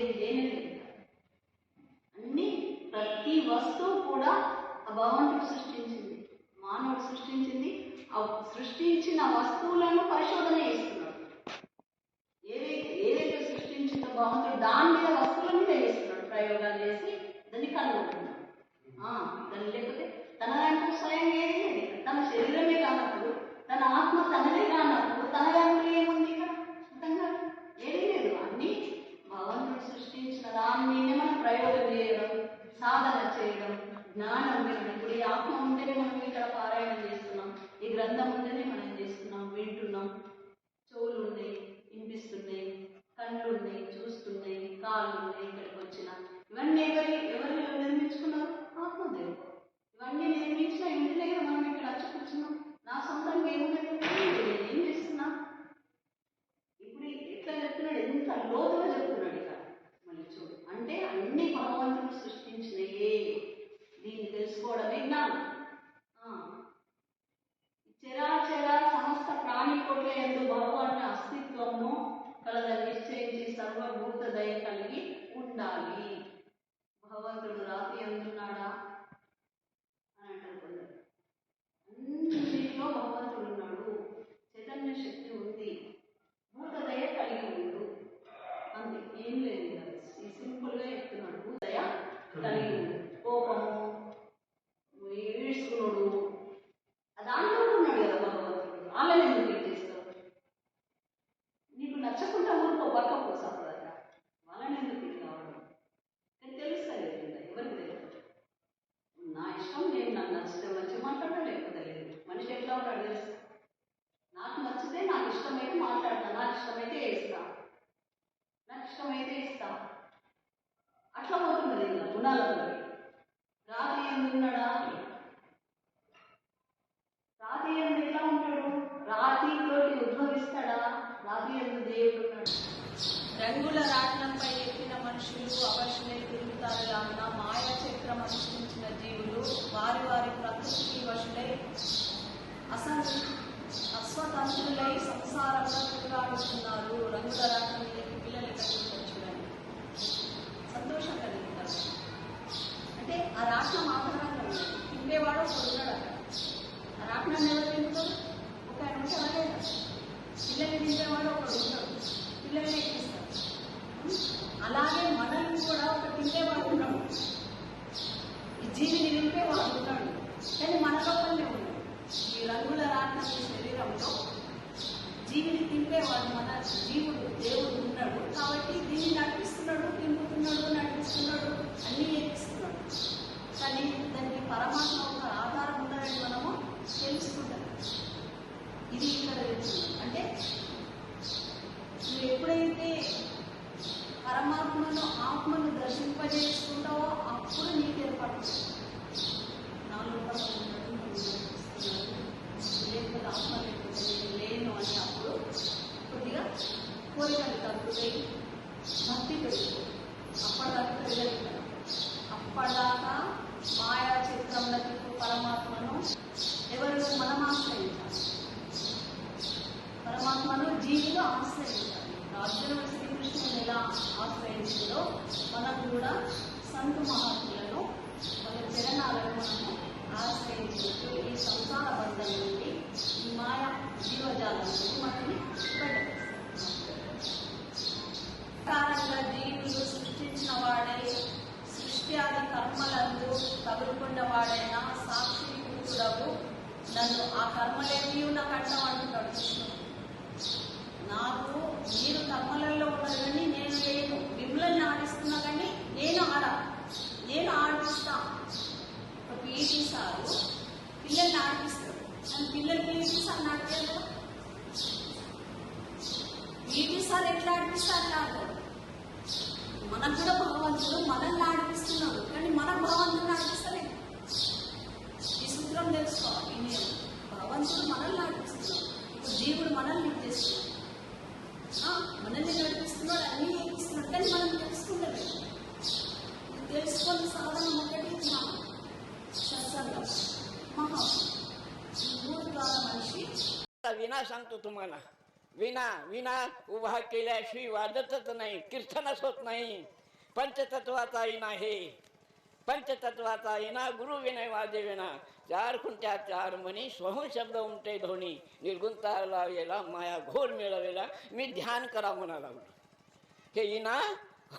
ఏది లేనే లేదు. అన్ని ప్రతి వస్తువు కూడా ఆ భగవంతుడు సృష్టించింది మానవుడు సృష్టించింది. ఆ సృష్టించిన వస్తువులను పరిశోధన చేస్తున్నాడు. ఏదైతే ఏదైతే సృష్టించిందో భగవంతుడు దాని మీద వస్తువుల మీద చేస్తున్నాడు. ప్రయోగాలు చేసి దాన్ని కనుగొంటున్నాడు. ఆ, దాన్ని లేకపోతే తన స్వయం ఏది తన శరీరమే కానప్పుడు తన ఆత్మ తనదే కానప్పుడు తన చేస్తున్నాం ఉండాలి ఇంకా ఏం రాత్రి రాతి ఎందు ఎట్లా ఉంటాడు? రాతితోటి ఉద్భవిస్తాడా? రాతి ఎందు దేవుడు ఉన్నాడు రంగుల రాట్నంపై ఎక్కిన మనుషులు అవశులై తిరుగుతారు కావున మాయా చక్రం అనుసరించిన జీవులు వారి వారి ప్రకృతికి వశులై అసలు అస్వతంత్రులై సంసారంలో తిరుగాడుతున్నారు రంగుల రాట్నం ఎక్కి పిల్లలు ఎక్కడికి చూడండి సంతోషం కలుగుతారు అంటే ఆ రాట్నం ఆధారంగా ఉంది తిండేవాడు ఒకడు ఉన్నాడు అక్కడ ఆ రాట్నాన్ని ఎవరు తింటారు ఒక ఆయన ఉంటారా లేదా పిల్లల్ని తింటేవాడు ఒకడు ఉంటాడు పిల్లల్ని ఎక్కిస్తారు అలాగే మనల్ని కూడా ఒక తింటేవాడు ఉన్నాడు ఈ జీవిని నింపేవాడు ఉంటాడు కానీ మన లోపలనే ఉన్నాడు ఈ రంగుల రాట్నం ఈ శరీరంలో జీవిని తింపేవాడు మన జీవుడు దేవుడు ఉన్నాడు. కాబట్టి దీన్ని నడిపిస్తున్నాడు తింపుతున్నాడు నడిపిస్తున్నాడు అన్నీ నేర్పిస్తున్నాడు. కానీ దానికి పరమాత్మ ఒక ఆధారం ఉందని మనము తెలుసుకుంటాం. ఇది ఇక్కడ అంటే నువ్వు ఎప్పుడైతే పరమాత్మను ఆత్మను దర్శింపజేసుకుంటావో అప్పుడు నీకు ఏర్పడుతుంది నాలో ఉన్నట్టు నువ్వు దర్శిస్తున్నావు. లేకపోతే ఆత్మ లేకపోతే నేను లేను అని అప్పుడు కొద్దిగా కోరికలు తగ్గుతాయి భక్తి పెరుగుతుంది అప్పటిదాకా పెరగలుగుతాను అప్పటిదాకా మాయా చిత్రంలో తిప్పు పరమాత్మను ఎవరు మనం ఆశ్రయించాలి పరమాత్మను జీవులు ఆశ్రయించాలి రాజ్యం శ్రీకృష్ణుని ఎలా ఆశ్రయించిందో మనం కూడా సంత మహాత్ములను మన చరణాలను మనము ఆశ్రయించినట్టు ఈ సంసార బంధం నుండి ఈ మాయ జీవజాలం నుండి మనల్ని కారణంగా జీవులు సృష్టించిన వాడై సృష్టి ఆది కర్మలందు తగులుకున్న వాడైన సాక్షి కూతుడవు నన్ను ఆ కర్మలేమీ నాకు అంటాం అంటున్నాడు కృష్ణుడు నాకు మీరు తమ్మలలో ఉన్నారు కానీ నేను లేను. మిమ్మల్ని ఆడిస్తున్నా కానీ నేను ఆడ నేను ఆడిస్తా. ఒక పీటీ సారు పిల్లల్ని ఆడిపిస్తాడు. కానీ పిల్లలు పీటీ సార్ నాటితే పీటీ సార్ ఎట్లా ఆడిపిస్తారు నాకు? మనకు కూడా భగవంతుడు మనల్ని ఆడిపిస్తున్నాడు. కానీ మన భగవంతుని ఆడిపిస్తలేదు ఈ సూత్రం తెలుసుకోవాలి. భగవంతుడు మనల్ని ఆడిపిస్తున్నాడు. ఇప్పుడు జీవుడు మనల్ని विना सांगतो तुम्हाला. विना विना उभा केल्याशिवाय वाजतच नाही कीर्तनच होत नाही. पंचतत्वाचा इना हे. पंचतत्वाचा इना गुरु विनय वाजे विना. चार खुंट्या चार मनी स्वहून शब्द उमटे धोनी निर्गुणता लावेला माया घोर मिळवेला. मी ध्यान करा म्हणा लागलो हे इना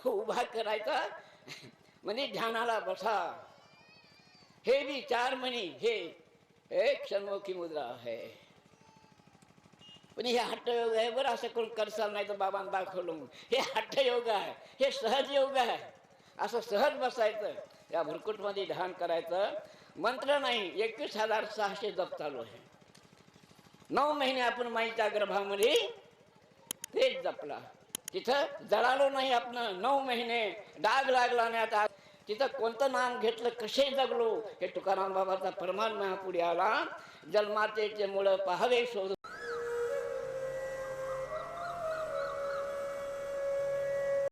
उभा करायचा म्हणजे ध्यानाला बसा. हे बी चार मणी हे एक सन्मुखी मुद्रा आहे. पण हे हट्टयोग आहे बरं असं करून करसाल नाही तर बाबांना दाखवलं हे हट्टयोग आहे हे सहज योग आहे. असं सहज बसायचं या भुरकुटमध्ये ध्यान करायचं. मंत्र नाही एकवीस हजार सहाशे जप चालू आहे. नऊ महिने आपण माईच्या गर्भामध्ये तेच जपला. तिथं जळालो नाही आपण नऊ महिने डाग लागला नाही आता. तिथं कोणतं नाम घेतलं कसे जगलो हे तुकाराम बाबाचा परमात्मा पुढे आला. जन्मातेचे मुळं पहावे शोध